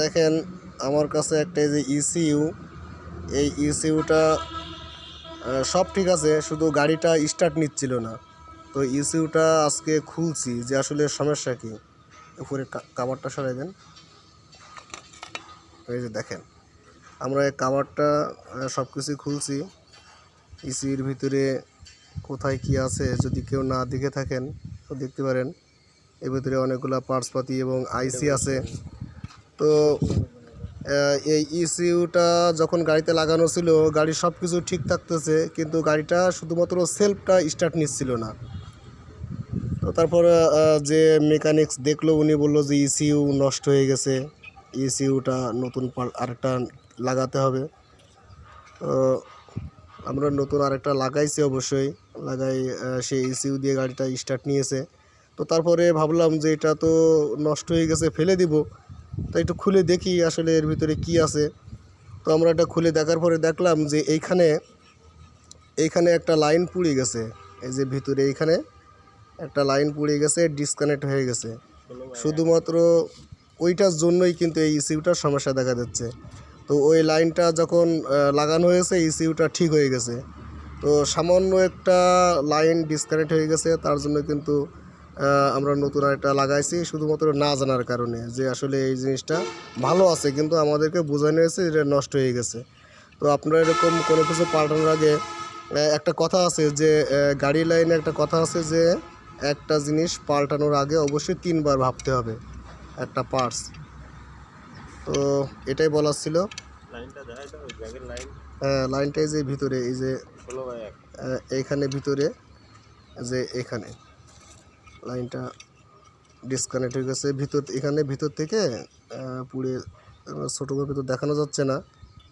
দেখেন, আমার কাছে একটা যে ইসিইউ এই ইসিইউটা সব ঠিক আছে, শুধু গাড়িটা স্টার্ট নিচ্ছিল না। তো ইসিইউটা আজকে খুলছি যে আসলে সমস্যা কি? উপরে কাভারটা সরাই দেন। এই যে দেখেন, আমরা এই কাভারটা সব কিছুই খুলছি। ইসিউর ভিতরে কোথায় কি আছে, যদি কেউ না দেখে থাকেন, তো দেখতে পারেন। এর ভিতরে অনেকগুলো পার্টসপাতি এবং আইসি আছে। তো এই ইসিউটা যখন গাড়িতে লাগানো ছিল, গাড়ির সব কিছু ঠিক থাকতেছে, কিন্তু গাড়িটা শুধুমাত্র সেলফটা স্টার্ট নিচ্ছিল না। তো তারপর যে মেকানিক্স দেখল, উনি বলল যে ইসিউ নষ্ট হয়ে গেছে ইসিউটা নতুন পাল- আরেকটা লাগাতে হবে। তো, আমরা নতুন আরেকটা লাগাইছি অবশ্যই, লাগাই সেই ইসিউ দিয়ে গাড়িটা স্টার্ট নিয়েছে। তো তারপরে ভাবলাম যে এটা তো নষ্ট হয়ে গেছে, ফেলে দিব। তো একটু খুলে দেখি আসলে এর ভিতরে কি আছে। তো আমরা এটা খুলে দেখার পরে দেখলাম যে এইখানে এইখানে একটা লাইন পুড়ে গেছে। এই যে ভিতরে এইখানে একটা লাইন পুড়ে গেছে ডিসকানেক্ট হয়ে গেছে। শুধুমাত্র ওইটার জন্যই কিন্তু এই ইসিউটার সমস্যা দেখা যাচ্ছে তো ওই লাইনটা যখন লাগানো হয়েছে ইসিউটা ঠিক হয়ে গেছে। তো সামান্য একটা লাইন ডিসকানেক্ট হয়ে গেছে, তার জন্য কিন্তু আমরা নতুন একটা লাগাইছি শুধুমাত্র না জানার কারণে যে আসলে এই জিনিসটা ভালো আছে কিন্তু আমাদেরকে বোঝানো হয়েছে এটা নষ্ট হয়ে গেছে। তো আপনারা এরকম কোনো কিছু পাল্টানোর আগে একটা কথা আছে যে গাড়ি লাইনে একটা কথা আছে যে একটা জিনিস পাল্টানোর আগে অবশ্যই তিনবার ভাবতে হবে একটা পার্টস তো এটাই বলার ছিল। হ্যাঁ, লাইনটা এই যে ভিতরে এই যে এইখানে ভিতরে যে এখানে। লাইনটা ডিসকানেক্ট হয়ে গেছে। ভিতর এখানে ভিতর থেকে পুড়ে, ছোটো ভিতর দেখানো যাচ্ছে না।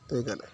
তো এখানে।